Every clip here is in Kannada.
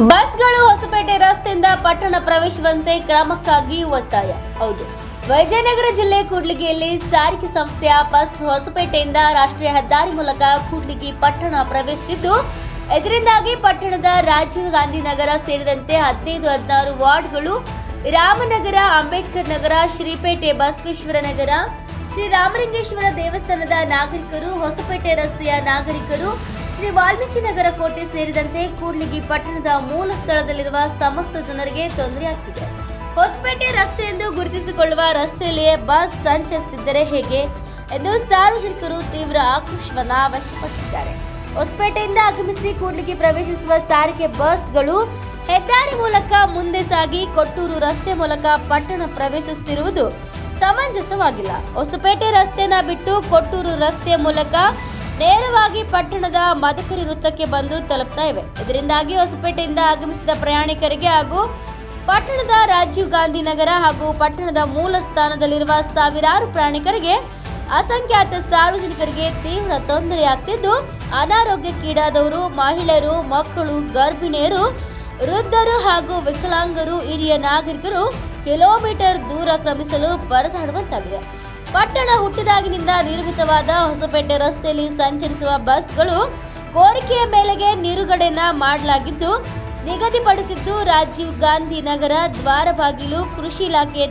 ಬಸ್ಗಳು ಹೊಸಪೇಟೆ ರಸ್ತೆಯಿಂದ ಪಟ್ಟಣ ಪ್ರವೇಶಿಸುವಂತೆ ಕ್ರಮಕ್ಕಾಗಿ ಒತ್ತಾಯ. ಹೌದು. ವಿಜಯನಗರ ಜಿಲ್ಲೆ ಕೂಡ್ಲಿಗಿಯಲ್ಲಿ ಸಾರಿಗೆ ಸಂಸ್ಥೆಯ ಬಸ್ ಹೊಸಪೇಟೆಯಿಂದ ರಾಷ್ಟ್ರೀಯ ಹೆದ್ದಾರಿ ಮೂಲಕ ಕೂಡ್ಲಿಗಿ ಪಟ್ಟಣ ಪ್ರವೇಶಿಸಿದ್ದು ಇದರಿಂದಾಗಿ ಪಟ್ಟಣದ ರಾಜೀವ್ ಗಾಂಧಿ ನಗರ ಸೇರಿದಂತೆ ಹದಿನೈದು ಹದಿನಾರು ವಾರ್ಡ್ಗಳು ರಾಮನಗರ, ಅಂಬೇಡ್ಕರ್ ನಗರ, ಶ್ರೀಪೇಟೆ ಬಸವೇಶ್ವರ ನಗರ, ಶ್ರೀ ರಾಮಲಿಂಗೇಶ್ವರ ದೇವಸ್ಥಾನದ ನಾಗರಿಕರು, ಹೊಸಪೇಟೆ ರಸ್ತೆಯ ನಾಗರಿಕರು ಶ್ರೀ ವಾಲ್ಮೀಕಿ ನಗರ ಕೋಟೆ ಸೇರಿದಂತೆ ಕೂಡ್ಲಿಗಿ ಪಟ್ಟಣದ ಮೂಲ ಸ್ಥಳದಲ್ಲಿರುವ ಸಮಸ್ತ ಜನರಿಗೆ ತೊಂದರೆಯಾಗ್ತಿದೆ ಹೊಸಪೇಟೆ ರಸ್ತೆ ಎಂದು ಗುರುತಿಸಿಕೊಳ್ಳುವ ರಸ್ತೆಯಲ್ಲಿಯೇ ಬಸ್ ಸಂಚರಿಸುತ್ತಿದ್ದರೆ ಹೇಗೆ ಎಂದು ಸಾರ್ವಜನಿಕರು ತೀವ್ರ ಆಕ್ರೋಶವನ್ನ ವ್ಯಕ್ತಪಡಿಸಿದ್ದಾರೆ. ಹೊಸಪೇಟೆಯಿಂದ ಆಗಮಿಸಿ ಕೂಡ್ಲಿಗಿ ಪ್ರವೇಶಿಸುವ ಸಾರಿಗೆ ಬಸ್ಗಳು ಹೆದ್ದಾರಿ ಮೂಲಕ ಮುಂದೆ ಸಾಗಿ ಕೊಟ್ಟೂರು ರಸ್ತೆ ಮೂಲಕ ಪಟ್ಟಣ ಪ್ರವೇಶಿಸುತ್ತಿರುವುದು ಸಮಂಜಸವಾಗಿಲ್ಲ. ಹೊಸಪೇಟೆ ರಸ್ತೆನ ಬಿಟ್ಟು ಕೊಟ್ಟೂರು ರಸ್ತೆ ಮೂಲಕ ನೇರವಾಗಿ ಪಟ್ಟಣದ ಮದಕರಿ ವೃತ್ತಕ್ಕೆ ಬಂದು ತಲುಪ್ತಾ ಇವೆ. ಇದರಿಂದಾಗಿ ಹೊಸಪೇಟೆಯಿಂದ ಆಗಮಿಸಿದ ಪ್ರಯಾಣಿಕರಿಗೆ ಹಾಗೂ ಪಟ್ಟಣದ ರಾಜೀವ್ ಗಾಂಧಿ ನಗರ ಹಾಗೂ ಪಟ್ಟಣದ ಮೂಲ ಸ್ಥಾನದಲ್ಲಿರುವ ಸಾವಿರಾರು ಪ್ರಯಾಣಿಕರಿಗೆ ಅಸಂಖ್ಯಾತ ಸಾರ್ವಜನಿಕರಿಗೆ ತೀವ್ರ ತೊಂದರೆಯಾಗ್ತಿದ್ದು ಅನಾರೋಗ್ಯಕ್ಕೀಡಾದವರು ಮಹಿಳೆಯರು, ಮಕ್ಕಳು, ಗರ್ಭಿಣಿಯರು, ವೃದ್ಧರು ಹಾಗೂ ವಿಕಲಾಂಗರು, ಹಿರಿಯ ನಾಗರಿಕರು ಕಿಲೋಮೀಟರ್ ದೂರ ಕ್ರಮಿಸಲು ಪರದಾಡುವಂತಾಗಿದೆ. ಪಟ್ಟಣ ಹುಟ್ಟಿದಾಗಿನಿಂದ ನಿರ್ಮಿತವಾದ ಹೊಸಪೇಟೆ ರಸ್ತೆಯಲ್ಲಿ ಸಂಚರಿಸುವ ಬಸ್ಗಳು ಕೋರಿಕೆಯ ಮೇಲೆಗೆ ನಿರುಗಡೆನ ಮಾಡಲಾಗಿದ್ದು, ನಿಗದಿಪಡಿಸಿದ್ದು ರಾಜೀವ್ ಗಾಂಧಿ ನಗರ, ದ್ವಾರಬಾಗಿಲು, ಕೃಷಿ ಇಲಾಖೆ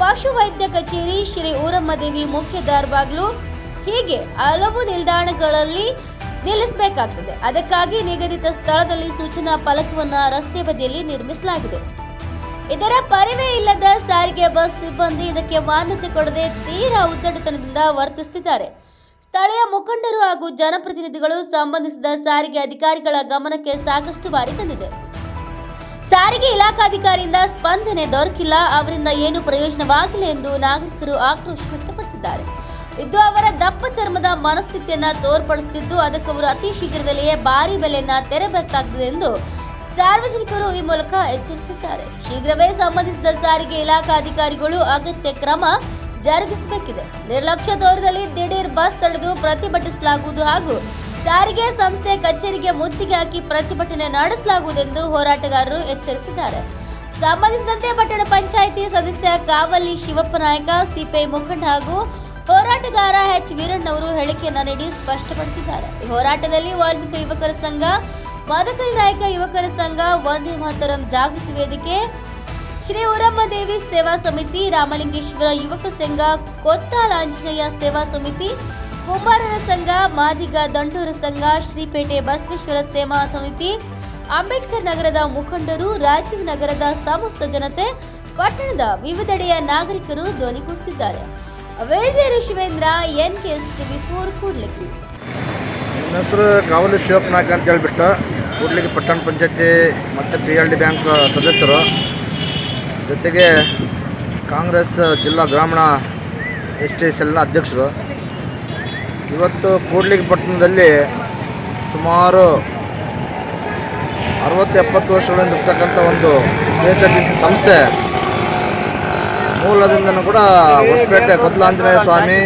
ಪಶುವೈದ್ಯ ಕಚೇರಿ, ಶ್ರೀ ಊರಮ್ಮದೇವಿ ಮುಖ್ಯ ದ್ವಾರಬಾಗಿಲು ಹೀಗೆ ಹಲವು ನಿಲ್ದಾಣಗಳಲ್ಲಿ ನಿಲ್ಲಿಸಬೇಕಾಗ್ತದೆ. ಅದಕ್ಕಾಗಿ ನಿಗದಿತ ಸ್ಥಳದಲ್ಲಿ ಸೂಚನಾ ಫಲಕವನ್ನು ರಸ್ತೆ ಬದಿಯಲ್ಲಿ ನಿರ್ಮಿಸಲಾಗಿದೆ. ಇದರ ಪರಿವೇ ಇಲ್ಲದ ಸಾರಿಗೆ ಬಸ್ ಸಿಬ್ಬಂದಿ ಇದಕ್ಕೆ ಮಾನ್ಯತೆ ಕೊಡದೆ ತೀರಾ ಉದ್ದಟತನದಿಂದ ವರ್ತಿಸುತ್ತಿದ್ದಾರೆ. ಸ್ಥಳೀಯ ಮುಖಂಡರು ಹಾಗೂ ಜನಪ್ರತಿನಿಧಿಗಳು ಸಂಬಂಧಿಸಿದ ಸಾರಿಗೆ ಅಧಿಕಾರಿಗಳ ಗಮನಕ್ಕೆ ಸಾಕಷ್ಟು ಬಾರಿ ತಂದಿದೆ. ಸಾರಿಗೆ ಇಲಾಖಾಧಿಕಾರಿಯಿಂದ ಸ್ಪಂದನೆ ದೊರಕಿಲ್ಲ, ಅವರಿಂದ ಏನು ಪ್ರಯೋಜನವಾಗಿಲ್ಲ ಎಂದು ನಾಗರಿಕರು ಆಕ್ರೋಶ ವ್ಯಕ್ತಪಡಿಸಿದ್ದಾರೆ. ಇದು ಅವರ ದಪ್ಪ ಚರ್ಮದ ಮನಸ್ಥಿತಿಯನ್ನ ತೋರ್ಪಡಿಸುತ್ತಿದ್ದು, ಅದಕ್ಕೆ ಅವರು ಅತಿ ಶೀಘ್ರದಲ್ಲಿಯೇ ಭಾರಿ ಬೆಲೆಯನ್ನ ತೆರಬೇಕಾಗಿದೆ ಎಂದು ಸಾರ್ವಜನಿಕರು ಈ ಮೂಲಕ ಎಚ್ಚರಿಸಿದ್ದಾರೆ. ಶೀಘ್ರವೇ ಸಂಬಂಧಿಸಿದ ಸಾರಿಗೆ ಇಲಾಖಾ ಅಧಿಕಾರಿಗಳು ಅಗತ್ಯ ಕ್ರಮ ಜರುಗಿಸಬೇಕಿದೆ. ನಿರ್ಲಕ್ಷ್ಯ ದೂರದಲ್ಲಿ ದಿಢೀರ್ ಬಸ್ ತಡೆದು ಪ್ರತಿಭಟಿಸಲಾಗುವುದು ಹಾಗೂ ಸಾರಿಗೆ ಸಂಸ್ಥೆ ಕಚೇರಿಗೆ ಮುತ್ತಿಗೆ ಹಾಕಿ ಪ್ರತಿಭಟನೆ ನಡೆಸಲಾಗುವುದೆಂದು ಹೋರಾಟಗಾರರು ಎಚ್ಚರಿಸಿದ್ದಾರೆ. ಸಂಬಂಧಿಸಿದಂತೆ ಪಟ್ಟಣ ಪಂಚಾಯಿತಿ ಸದಸ್ಯ ಕಾವಲ್ಲಿ ಶಿವಪ್ಪ ನಾಯಕ ಸಿಪಿಐ ಮುಖಂಡ ಹಾಗೂ ಹೋರಾಟಗಾರ ಎಚ್ ವೀರಣ್ಣವರು ಹೇಳಿಕೆಯನ್ನ ನೀಡಿ ಸ್ಪಷ್ಟಪಡಿಸಿದ್ದಾರೆ. ಹೋರಾಟದಲ್ಲಿ ವಾಲ್ಮೀಕಿ ಯುವಕರ ಸಂಘ ಮದಕರಿ ನಾಯಕ ಯುವಕರ ಸಂಘ ವಂದೇ ಮಾತರಂ ಜಾಗೃತಿ ವೇದಿಕೆ, ಶ್ರೀ ಊರಮ್ಮದೇವಿ ಸೇವಾ ಸಮಿತಿ, ರಾಮಲಿಂಗೇಶ್ವರ ಯುವಕ ಸಂಘ, ಕೊತ್ತಾಲ ಆಂಜನೇಯ ಸೇವಾ ಸಮಿತಿ, ಕುಂಬಾರರ ಸಂಘ, ಮಾದಿಗ ದಂಡೂರ ಸಂಘ, ಶ್ರೀಪೇಟೆ ಬಸವೇಶ್ವರ ಸೇವಾ ಸಮಿತಿ, ಅಂಬೇಡ್ಕರ್ ನಗರದ ಮುಖಂಡರು, ರಾಜೀವ್ ನಗರದ ಸಮಸ್ತ ಜನತೆ, ಪಟ್ಟಣದ ವಿವಿಧೆಡೆಯ ನಾಗರಿಕರು ಧ್ವನಿಗೂಡಿಸಿದ್ದಾರೆ Vijaya Shivendra N K S TV four Kudligi ನನ್ನ ಹೆಸರು ಕಾವಲಿ ಶಿವಪ್ಪ ನಾಯ್ಕ ಅಂತ ಹೇಳ್ಬಿಟ್ಟು ಕೂಡ್ಲಿಗಿ ಪಟ್ಟಣ ಪಂಚಾಯತಿ ಮತ್ತು ಪಿ ಎಲ್ ಡಿ ಬ್ಯಾಂಕ್ ಸದಸ್ಯರು. ಜೊತೆಗೆ ಕಾಂಗ್ರೆಸ್ ಜಿಲ್ಲಾ ಗ್ರಾಮೀಣ ಎಸ್ ಟಿ ಸೆಲ್ನ ಅಧ್ಯಕ್ಷರು. ಇವತ್ತು ಕೂಡ್ಲಿಗಿ ಪಟ್ಟಣದಲ್ಲಿ ಸುಮಾರು ಅರವತ್ತು ಎಪ್ಪತ್ತು ವರ್ಷಗಳಿಂದ ಇರ್ತಕ್ಕಂಥ ಒಂದು K S R T C ಸಂಸ್ಥೆ ಮೂಲದಿಂದನೂ ಕೂಡ ಹೊಸಪೇಟೆ ಕೊತ್ಲಾಂಜನೇಯ ಸ್ವಾಮಿ,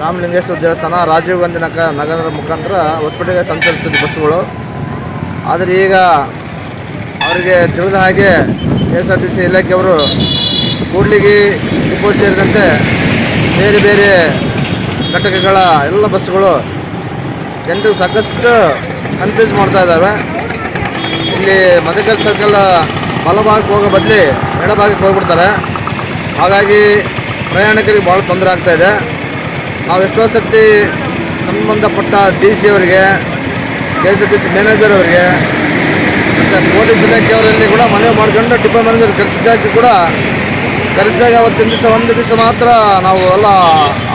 ರಾಮಲಿಂಗೇಶ್ವರ ದೇವಸ್ಥಾನ, ರಾಜೀವ್ ಗಾಂಧಿ ನಗರ ನಗರದ ಮುಖಾಂತರ ಹೊಸಪೇಟೆಗೆ ಸಂಚರಿಸಿದ ಬಸ್ಸುಗಳು. ಆದರೆ ಈಗ ಅವರಿಗೆ ತಿಳಿದ ಹಾಗೆ K S R T C ಇಲಾಖೆಯವರು ಕೂಡ್ಲಿಗಿ ಡಿಪೋ ಸೇರಿದಂತೆ ಬೇರೆ ಬೇರೆ ಘಟಕಗಳ ಎಲ್ಲ ಬಸ್ಸುಗಳು ಜನರಿಗೆ ಸಾಕಷ್ಟು ಕನ್ಫ್ಯೂಸ್ ಮಾಡ್ತಾ ಇದ್ದಾವೆ. ಇಲ್ಲಿ ಮದಕಲ್ ಸರ್ಕಲ್ ಬಲಭಾಗಕ್ಕೆ ಹೋಗೋ ಬದಲಿ ಎಡಭಾಗಕ್ಕೆ ಹೋಗ್ಬಿಡ್ತಾರೆ. ಹಾಗಾಗಿ ಪ್ರಯಾಣಿಕರಿಗೆ ಭಾಳ ತೊಂದರೆ ಆಗ್ತಾಯಿದೆ ನಾವು ಎಷ್ಟೋ ಸರ್ತಿ ಸಂಬಂಧಪಟ್ಟ ಡಿ ಸಿ ಅವರಿಗೆ K S R T C manager ಅವರಿಗೆ, ಮತ್ತು ಪೊಲೀಸ್ ಇಲಾಖೆಯವರಲ್ಲಿ ಕೂಡ ಮನವಿ ಮಾಡ್ಕೊಂಡು ಡಿಪೋ ಮ್ಯಾನೇಜರ್ ಕರೆಸಿದ್ದಾಗಿ ಕೂಡ ಕರೆಸಿದಾಗ ಅವತ್ತಿನ ದಿವಸ ಒಂದು ದಿವಸ ಮಾತ್ರ ನಾವು ಎಲ್ಲ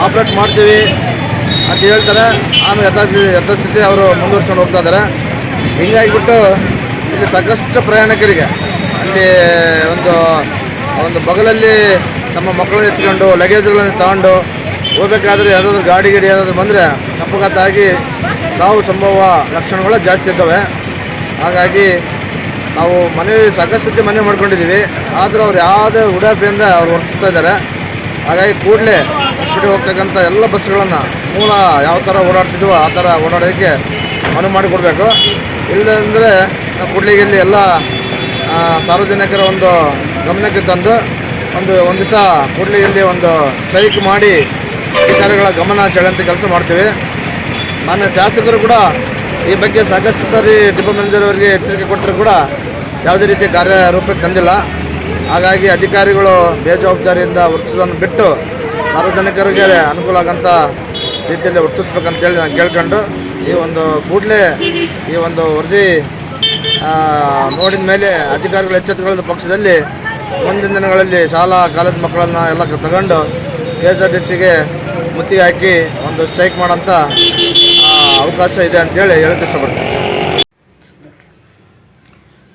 ಆಪ್ರೇಟ್ ಮಾಡ್ತೀವಿ ಅಂತ ಹೇಳ್ತಾರೆ. ಆಮೇಲೆ ಯಥಾ ಯಥಾಸ್ಥಿತಿ ಅವರು ಮುಂದುವರ್ಸ್ಕೊಂಡು ಹೋಗ್ತಾ ಇದ್ದಾರೆ. ಹಿಂಗಾಗಿಬಿಟ್ಟು ಇಲ್ಲಿ ಸಾಕಷ್ಟು ಪ್ರಯಾಣಿಕರಿಗೆ ಅಲ್ಲಿ ಒಂದು ಒಂದು ಬಗಲಲ್ಲಿ ನಮ್ಮ ಮಕ್ಕಳನ್ನ ಎತ್ಕೊಂಡು ಲಗೇಜ್ಗಳನ್ನು ತಗೊಂಡು ಹೋಗ್ಬೇಕಾದ್ರೆ ಯಾವುದಾದ್ರು ಗಾಡಿ ಗಿಡಿ ಯಾವುದಾದ್ರೂ ಬಂದರೆ ಅಪಘಾತ ಸಾವು ಸಂಭವ ಲಕ್ಷಣಗಳು ಜಾಸ್ತಿ ಇದ್ದಾವೆ. ಹಾಗಾಗಿ ನಾವು ಮನೆ ಸಾಕಷ್ಟು ಮನೆ ಮಾಡ್ಕೊಂಡಿದ್ದೀವಿ. ಆದರೂ ಅವ್ರು ಯಾವುದೇ ಉಡಾಪಿಯಿಂದ ಅವ್ರು ವರ್ತಿಸ್ತಾ ಇದ್ದಾರೆ. ಹಾಗಾಗಿ ಕೂಡಲೇ ಹಾಸ್ಪಿಟಲ್ಗೆ ಹೋಗ್ತಕ್ಕಂಥ ಎಲ್ಲ ಬಸ್ಗಳನ್ನು ಮೂಲ ಯಾವ ಥರ ಓಡಾಡ್ತಿದ್ವೋ ಆ ಥರ ಓಡಾಡೋದಕ್ಕೆ ಅನುವು ಮಾಡಿಕೊಡ್ಬೇಕು. ಇಲ್ಲದಂದರೆ ಕೂಡ್ಲಿಗಿಲ್ಲಿ ಎಲ್ಲ ಸಾರ್ವಜನಿಕರ ಒಂದು ಗಮನಕ್ಕೆ ತಂದು ಒಂದು ಒಂದು ದಿವಸ ಇಲ್ಲಿ ಒಂದು ಸ್ಟ್ರೈಕ್ ಮಾಡಿ ಅಧಿಕಾರಿಗಳ ಗಮನ ಸೆಳೆಯಂತ ಕೆಲಸ ಮಾಡ್ತೀವಿ. ಮಾನ್ಯ ಶಾಸಕರು ಕೂಡ ಈ ಬಗ್ಗೆ ಸಾಕಷ್ಟು ಸಾರಿ ಡಿಪೋ ಮ್ಯಾನೇಜರ್ ಅವರಿಗೆ ಎಚ್ಚರಿಕೆ ಕೊಟ್ಟರು ಕೂಡ ಯಾವುದೇ ರೀತಿ ಕಾರ್ಯರೂಪಕ್ಕೆ ತಂದಿಲ್ಲ. ಹಾಗಾಗಿ ಅಧಿಕಾರಿಗಳು ಬೇಜವಾಬ್ದಾರಿಯಿಂದ ವರ್ತಿಸೋದನ್ನು ಬಿಟ್ಟು ಸಾರ್ವಜನಿಕರಿಗೆ ಅನುಕೂಲ ಆಗೋಂಥ ರೀತಿಯಲ್ಲಿ ವರ್ತಿಸ್ಬೇಕಂತೇಳಿ ನಾನು ಕೇಳ್ಕೊಂಡು ಈ ಒಂದು ಕೂಡಲೇ ಈ ಒಂದು ವರದಿ ನೋಡಿದ ಮೇಲೆ ಅಧಿಕಾರಿಗಳು ಎಚ್ಚೆತ್ತುಕೊಳ್ಳದ ಪಕ್ಷದಲ್ಲಿ ಮುಂದಿನ ದಿನಗಳಲ್ಲಿ ಶಾಲಾ, ಕಾಲೇಜು ಮಕ್ಕಳನ್ನು ಎಲ್ಲ ತಗೊಂಡು ಕೆ ಎಸ್ ಆರ್ ಟಿ ಸಿಗೆ ಮುತ್ತಿಗೆ ಹಾಕಿ ಒಂದು ಸ್ಟ್ರೈಕ್ ಮಾಡೋಂಥ ಅವಕಾಶ ಇದೆ ಅಂತೇಳಿ ಹೇಳಕ್ಕೆ ಇಷ್ಟಪಡ್ತೀನಿ.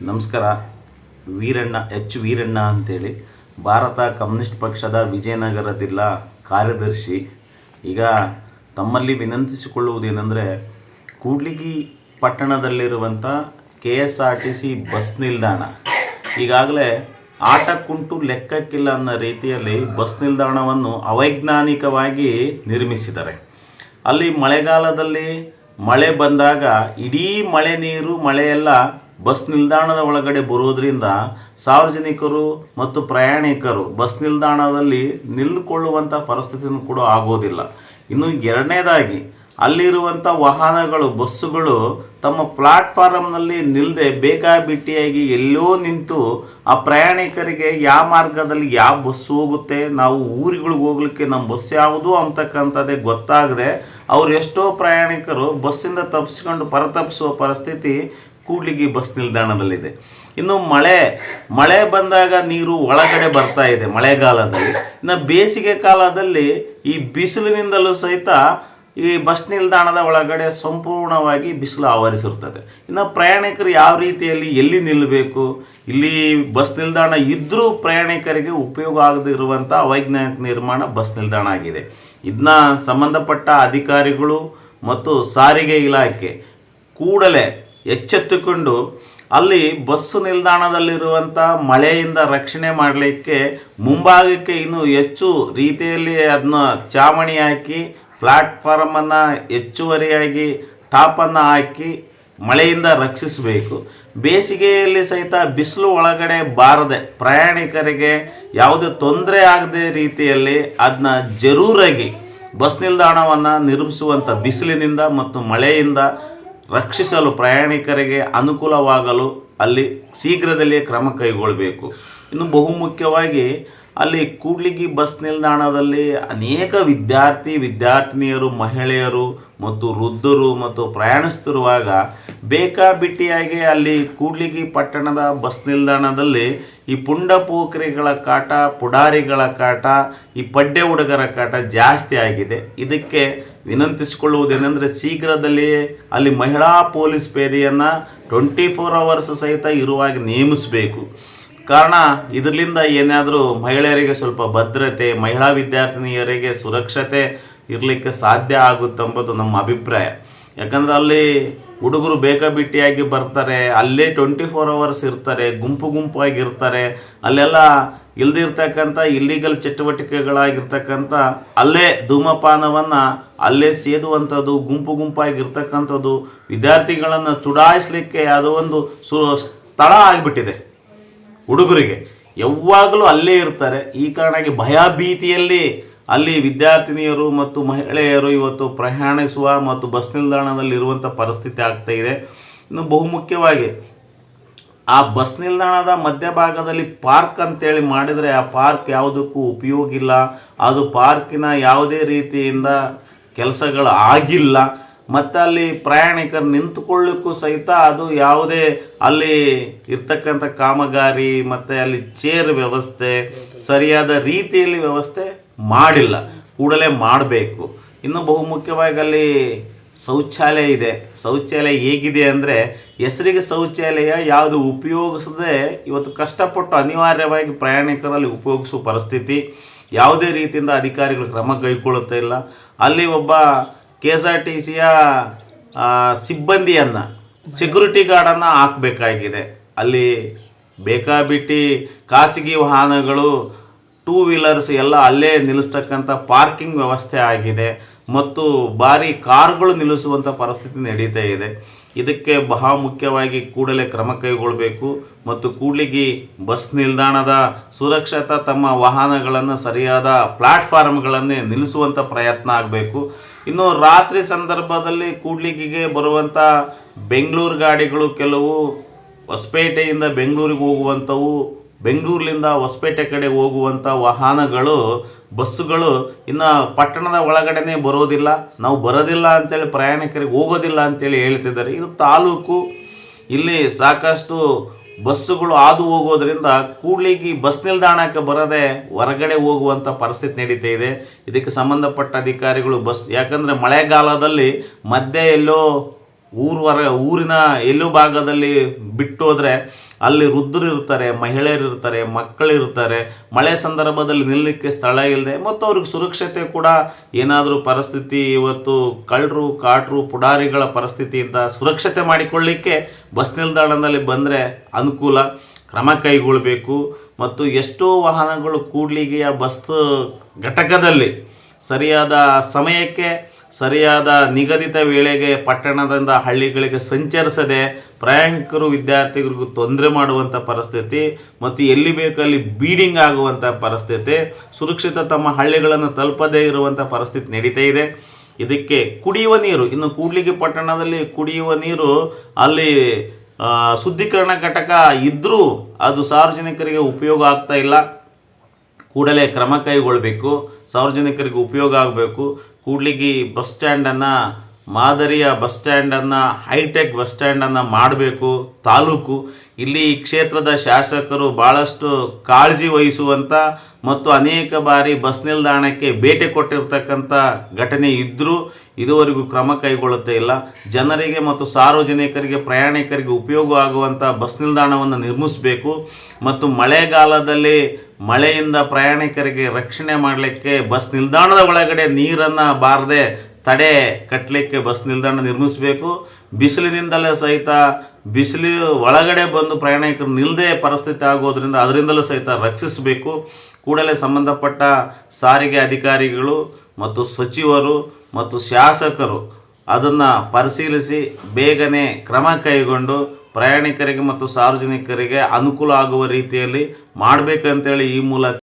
ನಮಸ್ಕಾರ. ವೀರಣ್ಣ, ಎಚ್. ವೀರಣ್ಣ ಅಂತೇಳಿ. ಭಾರತ ಕಮ್ಯುನಿಸ್ಟ್ ಪಕ್ಷದ ವಿಜಯನಗರ ಜಿಲ್ಲಾ ಕಾರ್ಯದರ್ಶಿ. ಈಗ ತಮ್ಮಲ್ಲಿ ವಿನಂತಿಸಿಕೊಳ್ಳುವುದೇನೆಂದರೆ, Kudligi ಪಟ್ಟಣದಲ್ಲಿರುವಂಥ K S R T C bus ನಿಲ್ದಾಣ. ಈಗಾಗಲೇ ಆಟಕ್ಕುಂಟು ಲೆಕ್ಕಕ್ಕಿಲ್ಲ ಅನ್ನೋ ರೀತಿಯಲ್ಲಿ ಬಸ್ ನಿಲ್ದಾಣವನ್ನು ಅವೈಜ್ಞಾನಿಕವಾಗಿ ನಿರ್ಮಿಸಿದ್ದಾರೆ. ಅಲ್ಲಿ ಮಳೆಗಾಲದಲ್ಲಿ ಮಳೆ ಬಂದಾಗ ಇಡೀ ಮಳೆ ನೀರು, ಮಳೆಯೆಲ್ಲ ಬಸ್ ನಿಲ್ದಾಣದ ಒಳಗಡೆ ಬರೋದ್ರಿಂದ ಸಾರ್ವಜನಿಕರು ಮತ್ತು ಪ್ರಯಾಣಿಕರು ಬಸ್ ನಿಲ್ದಾಣದಲ್ಲಿ ನಿಲ್ಕೊಳ್ಳುವಂಥ ಪರಿಸ್ಥಿತಿನೂ ಕೂಡ ಆಗೋದಿಲ್ಲ. ಇನ್ನು ಎರಡನೇದಾಗಿ ಅಲ್ಲಿರುವಂಥ ವಾಹನಗಳು, ಬಸ್ಸುಗಳು ತಮ್ಮ ಪ್ಲಾಟ್ಫಾರಮ್ನಲ್ಲಿ ನಿಲ್ಲದೆ ಬೇಕಾಬಿಟ್ಟಿಯಾಗಿ ಎಲ್ಲೋ ನಿಂತು ಆ ಪ್ರಯಾಣಿಕರಿಗೆ ಯಾವ ಮಾರ್ಗದಲ್ಲಿ ಯಾವ ಬಸ್ ಹೋಗುತ್ತೆ, ನಾವು ಊರುಗಳಿಗೆ ಹೋಗ್ಲಿಕ್ಕೆ ನಮ್ಮ ಬಸ್ ಯಾವುದು ಅಂತಕ್ಕಂಥದ್ದೇ ಗೊತ್ತಾಗದೆ ಅವ್ರು ಎಷ್ಟೋ ಪ್ರಯಾಣಿಕರು ಬಸ್ಸಿಂದ ತಪ್ಪಿಸ್ಕೊಂಡು ಪರತಪ್ಪಿಸುವ ಪರಿಸ್ಥಿತಿ ಕೂಡ್ಲಿಗಿ ಬಸ್ ನಿಲ್ದಾಣದಲ್ಲಿದೆ. ಇನ್ನು ಮಳೆ ಮಳೆ ಬಂದಾಗ ನೀರು ಒಳಗಡೆ ಬರ್ತಾ ಇದೆ ಮಳೆಗಾಲದಲ್ಲಿ. ಇನ್ನು ಬೇಸಿಗೆ ಕಾಲದಲ್ಲಿ ಈ ಬಿಸಿಲಿನಿಂದಲೂ ಸಹಿತ ಈ ಬಸ್ ನಿಲ್ದಾಣದ ಒಳಗಡೆ ಸಂಪೂರ್ಣವಾಗಿ ಬಿಸಿಲು ಆವರಿಸಿರ್ತದೆ ಇನ್ನು ಪ್ರಯಾಣಿಕರು ಯಾವ ರೀತಿಯಲ್ಲಿ ಎಲ್ಲಿ ನಿಲ್ಲಬೇಕು ಇಲ್ಲಿ ಬಸ್ ನಿಲ್ದಾಣ ಇದ್ದರೂ ಪ್ರಯಾಣಿಕರಿಗೆ ಉಪಯೋಗ ಆಗದಿರುವಂಥ ಅವೈಜ್ಞಾನಿಕ ನಿರ್ಮಾಣ ಬಸ್ ನಿಲ್ದಾಣ ಆಗಿದೆ. ಇದನ್ನ ಸಂಬಂಧಪಟ್ಟ ಅಧಿಕಾರಿಗಳು ಮತ್ತು ಸಾರಿಗೆ ಇಲಾಖೆ ಕೂಡಲೇ ಎಚ್ಚೆತ್ತುಕೊಂಡು ಅಲ್ಲಿ ಬಸ್ಸು ನಿಲ್ದಾಣದಲ್ಲಿರುವಂಥ ಮಳೆಯಿಂದ ರಕ್ಷಣೆ ಮಾಡಲಿಕ್ಕೆ ಮುಂಭಾಗಕ್ಕೆ ಇನ್ನೂ ಹೆಚ್ಚು ರೀತಿಯಲ್ಲಿ ಅದನ್ನ ಚಾವಣಿ ಹಾಕಿ ಪ್ಲಾಟ್ಫಾರಮನ್ನು ಹೆಚ್ಚುವರಿಯಾಗಿ ಟಾಪನ್ನು ಹಾಕಿ ಮಳೆಯಿಂದ ರಕ್ಷಿಸಬೇಕು. ಬೇಸಿಗೆಯಲ್ಲಿ ಸಹಿತ ಬಿಸಿಲು ಒಳಗಡೆ ಬಾರದೆ ಪ್ರಯಾಣಿಕರಿಗೆ ಯಾವುದೇ ತೊಂದರೆ ಆಗದೆ ರೀತಿಯಲ್ಲಿ ಅದನ್ನ ಜರೂರಾಗಿ ಬಸ್ ನಿಲ್ದಾಣವನ್ನು ನಿರ್ಮಿಸುವಂಥ ಬಿಸಿಲಿನಿಂದ ಮತ್ತು ಮಳೆಯಿಂದ ರಕ್ಷಿಸಲು ಪ್ರಯಾಣಿಕರಿಗೆ ಅನುಕೂಲವಾಗಲು ಅಲ್ಲಿ ಶೀಘ್ರದಲ್ಲೇ ಕ್ರಮ ಕೈಗೊಳ್ಳಬೇಕು ಇನ್ನು ಬಹುಮುಖ್ಯವಾಗಿ ಅಲ್ಲಿ ಕೂಡ್ಲಿಗಿ ಬಸ್ ನಿಲ್ದಾಣದಲ್ಲಿ ಅನೇಕ ವಿದ್ಯಾರ್ಥಿ, ವಿದ್ಯಾರ್ಥಿನಿಯರು, ಮಹಿಳೆಯರು ಮತ್ತು ವೃದ್ಧರು ಮತ್ತು ಪ್ರಯಾಣಿಸ್ತಿರುವಾಗ ಬೇಕಾಬಿಟ್ಟಿಯಾಗಿ ಅಲ್ಲಿ ಕೂಡ್ಲಿಗಿ ಪಟ್ಟಣದ ಬಸ್ ನಿಲ್ದಾಣದಲ್ಲಿ ಈ ಪುಂಡ ಪೋಖರಿಗಳ ಕಾಟ, ಪುಡಾರಿಗಳ ಕಾಟ, ಈ ಪಡ್ಡೆ ಹುಡುಗರ ಕಾಟ ಜಾಸ್ತಿ ಆಗಿದೆ. ಇದಕ್ಕೆ ವಿನಂತಿಸಿಕೊಳ್ಳುವುದೇನೆಂದರೆ ಶೀಘ್ರದಲ್ಲಿಯೇ ಅಲ್ಲಿ ಮಹಿಳಾ ಪೊಲೀಸ್ ಪೇದೆಯನ್ನು ಟ್ವೆಂಟಿ ಫೋರ್ ಅವರ್ಸ್ ಸಹಿತ ಇರುವಾಗ ನೇಮಿಸಬೇಕು. ಕಾರಣ ಇದರಿಂದ ಏನಾದರೂ ಮಹಿಳೆಯರಿಗೆ ಸ್ವಲ್ಪ ಭದ್ರತೆ, ಮಹಿಳಾ ವಿದ್ಯಾರ್ಥಿನಿಯರಿಗೆ ಸುರಕ್ಷತೆ ಇರಲಿಕ್ಕೆ ಸಾಧ್ಯ ಆಗುತ್ತೆಂಬುದು ನಮ್ಮ ಅಭಿಪ್ರಾಯ. ಯಾಕಂದರೆ ಅಲ್ಲಿ ಹುಡುಗರು ಬೇಕಾಬಿಟ್ಟಿಯಾಗಿ ಬರ್ತಾರೆ, ಅಲ್ಲೇ ಟ್ವೆಂಟಿ ಫೋರ್ ಅವರ್ಸ್ ಇರ್ತಾರೆ, ಗುಂಪು ಗುಂಪಾಗಿ ಇರ್ತಾರೆ ಅಲ್ಲೆಲ್ಲ ಇಲ್ದಿರ್ತಕ್ಕಂಥ ಇಲ್ಲಿಗಲ್ ಚಟುವಟಿಕೆಗಳಾಗಿರ್ತಕ್ಕಂಥ, ಅಲ್ಲೇ ಧೂಮಪಾನವನ್ನು ಅಲ್ಲೇ ಸೇದುವಂಥದ್ದು, ಗುಂಪು ಗುಂಪಾಗಿರ್ತಕ್ಕಂಥದ್ದು, ವಿದ್ಯಾರ್ಥಿಗಳನ್ನು ಚುಡಾಯಿಸಲಿಕ್ಕೆ ಅದು ಒಂದು ಸ್ಥಳ ಆಗಿಬಿಟ್ಟಿದೆ. ಹುಡುಗರಿಗೆ ಯಾವಾಗಲೂ ಅಲ್ಲೇ ಇರ್ತಾರೆ. ಈ ಕಾರಣಕ್ಕೆ ಭಯಭೀತಿಯಲ್ಲಿ ಅಲ್ಲಿ ವಿದ್ಯಾರ್ಥಿನಿಯರು ಮತ್ತು ಮಹಿಳೆಯರು ಇವತ್ತು ಪ್ರಯಾಣಿಸುವ ಮತ್ತು ಬಸ್ ನಿಲ್ದಾಣದಲ್ಲಿ ಇರುವಂಥ ಪರಿಸ್ಥಿತಿ ಆಗ್ತಾ ಇದೆ. ಇನ್ನು ಬಹುಮುಖ್ಯವಾಗಿ ಆ ಬಸ್ ನಿಲ್ದಾಣದ ಮಧ್ಯಭಾಗದಲ್ಲಿ ಪಾರ್ಕ್ ಅಂತೇಳಿ ಮಾಡಿದರೆ ಆ ಪಾರ್ಕ್ ಯಾವುದಕ್ಕೂ ಉಪಯೋಗಿಲ್ಲ ಅದು ಪಾರ್ಕಿನ ಯಾವುದೇ ರೀತಿಯಿಂದ ಕೆಲಸಗಳು ಆಗಿಲ್ಲ. ಮತ್ತು ಅಲ್ಲಿ ಪ್ರಯಾಣಿಕರು ನಿಂತುಕೊಳ್ಳಿಕ್ಕೂ ಸಹಿತ ಅದು ಯಾವುದೇ ಅಲ್ಲಿ ಇರ್ತಕ್ಕಂಥ ಕಾಮಗಾರಿ ಮತ್ತು ಅಲ್ಲಿ ಚೇರ್ ವ್ಯವಸ್ಥೆ, ಸರಿಯಾದ ರೀತಿಯಲ್ಲಿ ವ್ಯವಸ್ಥೆ ಮಾಡಿಲ್ಲ. ಕೂಡಲೇ ಮಾಡಬೇಕು. ಇನ್ನು ಬಹುಮುಖ್ಯವಾಗಿ ಅಲ್ಲಿ ಶೌಚಾಲಯ ಇದೆ. ಶೌಚಾಲಯ ಹೇಗಿದೆ ಅಂದರೆ ಹೆಸರಿಗೆ ಶೌಚಾಲಯ ಯಾವುದು ಉಪಯೋಗಿಸದೆ ಇವತ್ತು ಕಷ್ಟಪಟ್ಟು ಅನಿವಾರ್ಯವಾಗಿ ಪ್ರಯಾಣಿಕರಲ್ಲಿ ಉಪಯೋಗಿಸುವ ಪರಿಸ್ಥಿತಿ. ಯಾವುದೇ ರೀತಿಯಿಂದ ಅಧಿಕಾರಿಗಳು ಕ್ರಮ ಕೈಗೊಳ್ಳುತ್ತಾ ಇಲ್ಲ. ಅಲ್ಲಿ ಒಬ್ಬ ಕೆ ಎಸ್ ಆರ್ ಟಿ ಸಿಯ ಸಿಬ್ಬಂದಿಯನ್ನು ಸೆಕ್ಯೂರಿಟಿ ಗಾರ್ಡನ್ನು ಹಾಕಬೇಕಾಗಿದೆ. ಅಲ್ಲಿ ಬೇಕಾಬಿಟ್ಟಿ ಖಾಸಗಿ ವಾಹನಗಳು ಟೂ ವೀಲರ್ಸ್ ಎಲ್ಲ ಅಲ್ಲೇ ನಿಲ್ಲಿಸ್ತಕ್ಕಂಥ ಪಾರ್ಕಿಂಗ್ ವ್ಯವಸ್ಥೆ ಆಗಿದೆ. ಮತ್ತು ಭಾರಿ ಕಾರ್ಗಳು ನಿಲ್ಲಿಸುವಂಥ ಪರಿಸ್ಥಿತಿ ನಡೀತಾ ಇದೆ. ಇದಕ್ಕೆ ಬಹಳ ಮುಖ್ಯವಾಗಿ ಕೂಡಲೇ ಕ್ರಮ ಕೈಗೊಳ್ಳಬೇಕು ಮತ್ತು ಕೂಡ್ಲಿಗಿ ಬಸ್ ನಿಲ್ದಾಣದ ಸುರಕ್ಷತಾ ತಮ್ಮ ವಾಹನಗಳನ್ನು ಸರಿಯಾದ ಪ್ಲಾಟ್ಫಾರ್ಮ್ಗಳನ್ನೇ ನಿಲ್ಲಿಸುವಂಥ ಪ್ರಯತ್ನ ಆಗಬೇಕು. ಇನ್ನು ರಾತ್ರಿ ಸಂದರ್ಭದಲ್ಲಿ ಕೂಡ್ಲಿಕ್ಕಿಗೆ ಬರುವಂಥ ಬೆಂಗಳೂರು ಗಾಡಿಗಳು ಕೆಲವು ಹೊಸಪೇಟೆಯಿಂದ ಬೆಂಗಳೂರಿಗೆ ಹೋಗುವಂಥವು ಬೆಂಗಳೂರಿನಿಂದ ಹೊಸಪೇಟೆ ಕಡೆ ಹೋಗುವಂಥ ವಾಹನಗಳು, ಬಸ್ಸುಗಳು ಇನ್ನು ಪಟ್ಟಣದ ಒಳಗಡೆನೇ ಬರೋದಿಲ್ಲ. ನಾವು ಬರೋದಿಲ್ಲ ಅಂತೇಳಿ ಪ್ರಯಾಣಿಕರಿಗೆ ಹೋಗೋದಿಲ್ಲ ಅಂತೇಳಿ ಹೇಳ್ತಿದ್ದಾರೆ. ಇದು ತಾಲೂಕು ಇಲ್ಲಿ ಸಾಕಷ್ಟು ಬಸ್ಸುಗಳು ಹಾದು ಹೋಗೋದ್ರಿಂದ ಕೂಡ್ಲಿಗೆ ಬಸ್ ನಿಲ್ದಾಣಕ್ಕೆ ಬರದೆ ಹೊರಗಡೆ ಹೋಗುವಂಥ ಪರಿಸ್ಥಿತಿ ನಡೀತಾ ಇದೆ. ಇದಕ್ಕೆ ಸಂಬಂಧಪಟ್ಟ ಅಧಿಕಾರಿಗಳು ಬಸ್, ಯಾಕಂದರೆ ಮಳೆಗಾಲದಲ್ಲಿ ಮಧ್ಯೆ ಎಲ್ಲೋ ಊರು ಹೊರ ಊರಿನ ಎಲ್ಲೋ ಭಾಗದಲ್ಲಿ ಬಿಟ್ಟು ಹೋದರೆ ಅಲ್ಲಿ ವೃದ್ಧರು ಇರ್ತಾರೆ, ಮಹಿಳೆಯರು ಇರ್ತಾರೆ ಮಕ್ಕಳಿರ್ತಾರೆ ಮಳೆ ಸಂದರ್ಭದಲ್ಲಿ ನಿಲ್ಲಕ್ಕೆ ಸ್ಥಳ ಇಲ್ಲದೆ ಮತ್ತು ಅವ್ರಿಗೆ ಸುರಕ್ಷತೆ ಕೂಡ ಏನಾದರೂ ಪರಿಸ್ಥಿತಿ ಇವತ್ತು ಕಳ್ಳರು, ಕಾಟ್ರು, ಪುಡಾರಿಗಳ ಪರಿಸ್ಥಿತಿಯಿಂದ ಸುರಕ್ಷತೆ ಮಾಡಿಕೊಳ್ಳಿಕ್ಕೆ ಬಸ್ ನಿಲ್ದಾಣದಲ್ಲಿ ಬಂದರೆ ಅನುಕೂಲ, ಕ್ರಮ ಕೈಗೊಳ್ಳಬೇಕು ಮತ್ತು ಎಷ್ಟೋ ವಾಹನಗಳು ಕೂಡ್ಲಿಗೆಯ ಬಸ್ ಘಟಕದಲ್ಲಿ ಸರಿಯಾದ ಸಮಯಕ್ಕೆ ಸರಿಯಾದ ನಿಗದಿತ ವೇಳೆಗೆ ಪಟ್ಟಣದಿಂದ ಹಳ್ಳಿಗಳಿಗೆ ಸಂಚರಿಸದೆ ಪ್ರಯಾಣಿಕರು, ವಿದ್ಯಾರ್ಥಿಗಳಿಗೂ ತೊಂದರೆ ಮಾಡುವಂಥ ಪರಿಸ್ಥಿತಿ ಮತ್ತು ಎಲ್ಲಿ ಬೇಕಲ್ಲಿ ಬೀಡಿಂಗ್ ಆಗುವಂಥ ಪರಿಸ್ಥಿತಿ, ಸುರಕ್ಷಿತ ತಮ್ಮ ಹಳ್ಳಿಗಳನ್ನು ತಲುಪದೇ ಇರುವಂಥ ಪರಿಸ್ಥಿತಿ ನಡೀತಾ ಇದೆ. ಇದಕ್ಕೆ ಕುಡಿಯುವ ನೀರು, ಇನ್ನು ಕೂಡ್ಲಿಗಿ ಪಟ್ಟಣದಲ್ಲಿ ಕುಡಿಯುವ ನೀರು ಅಲ್ಲಿ ಶುದ್ಧೀಕರಣ ಘಟಕ ಇದ್ದರೂ ಅದು ಸಾರ್ವಜನಿಕರಿಗೆ ಉಪಯೋಗ ಆಗ್ತಾ ಇಲ್ಲ. ಕೂಡಲೇ ಕ್ರಮ ಕೈಗೊಳ್ಳಬೇಕು ಸಾರ್ವಜನಿಕರಿಗೆ ಉಪಯೋಗ ಆಗಬೇಕು. ಕೂಡ್ಲಿಗಿ ಬಸ್ ಸ್ಟ್ಯಾಂಡನ್ನು ಮಾದರಿಯ ಬಸ್ ಸ್ಟ್ಯಾಂಡನ್ನು, ಹೈಟೆಕ್ ಬಸ್ ಸ್ಟ್ಯಾಂಡನ್ನು ಮಾಡಬೇಕು, ತಾಲೂಕು. ಇಲ್ಲಿ ಕ್ಷೇತ್ರದ ಶಾಸಕರು ಭಾಳಷ್ಟು ಕಾಳಜಿ ವಹಿಸುವಂಥ ಮತ್ತು ಅನೇಕ ಬಾರಿ ಬಸ್ ನಿಲ್ದಾಣಕ್ಕೆ ಭೇಟಿ ಕೊಟ್ಟಿರ್ತಕ್ಕಂಥ ಘಟನೆ ಇದ್ದರೂ ಇದುವರೆಗೂ ಕ್ರಮ ಕೈಗೊಳ್ಳುತ್ತೇ ಇಲ್ಲ. ಜನರಿಗೆ ಮತ್ತು ಸಾರ್ವಜನಿಕರಿಗೆ, ಪ್ರಯಾಣಿಕರಿಗೆ ಉಪಯೋಗ ಆಗುವಂಥ ಬಸ್ ನಿಲ್ದಾಣವನ್ನು ನಿರ್ಮಿಸಬೇಕು. ಮತ್ತು ಮಳೆಗಾಲದಲ್ಲಿ ಮಳೆಯಿಂದ ಪ್ರಯಾಣಿಕರಿಗೆ ರಕ್ಷಣೆ ಮಾಡಲಿಕ್ಕೆ ಬಸ್ ನಿಲ್ದಾಣದ ಒಳಗಡೆ ನೀರನ್ನು ಬಾರದೆ ತಡೆ ಕಟ್ಟಲಿಕ್ಕೆ ಬಸ್ ನಿಲ್ದಾಣ ನಿರ್ಮಿಸಬೇಕು. ಬಿಸಿಲಿನಿಂದಲೇ ಸಹಿತ ಬಿಸಿಲು ಒಳಗಡೆ ಬಂದು ಪ್ರಯಾಣಿಕರು ನಿಲ್ಲದೆ ಪರಿಸ್ಥಿತಿ ಆಗೋದ್ರಿಂದ ಅದರಿಂದಲೂ ಸಹಿತ ರಕ್ಷಿಸಬೇಕು. ಕೂಡಲೇ ಸಂಬಂಧಪಟ್ಟ ಸಾರಿಗೆ ಅಧಿಕಾರಿಗಳು ಮತ್ತು ಸಚಿವರು ಮತ್ತು ಶಾಸಕರು ಅದನ್ನು ಪರಿಶೀಲಿಸಿ ಬೇಗನೆ ಕ್ರಮ ಕೈಗೊಂಡು ಪ್ರಯಾಣಿಕರಿಗೆ ಮತ್ತು ಸಾರ್ವಜನಿಕರಿಗೆ ಅನುಕೂಲ ಆಗುವ ರೀತಿಯಲ್ಲಿ ಮಾಡಬೇಕಂತೇಳಿ ಈ ಮೂಲಕ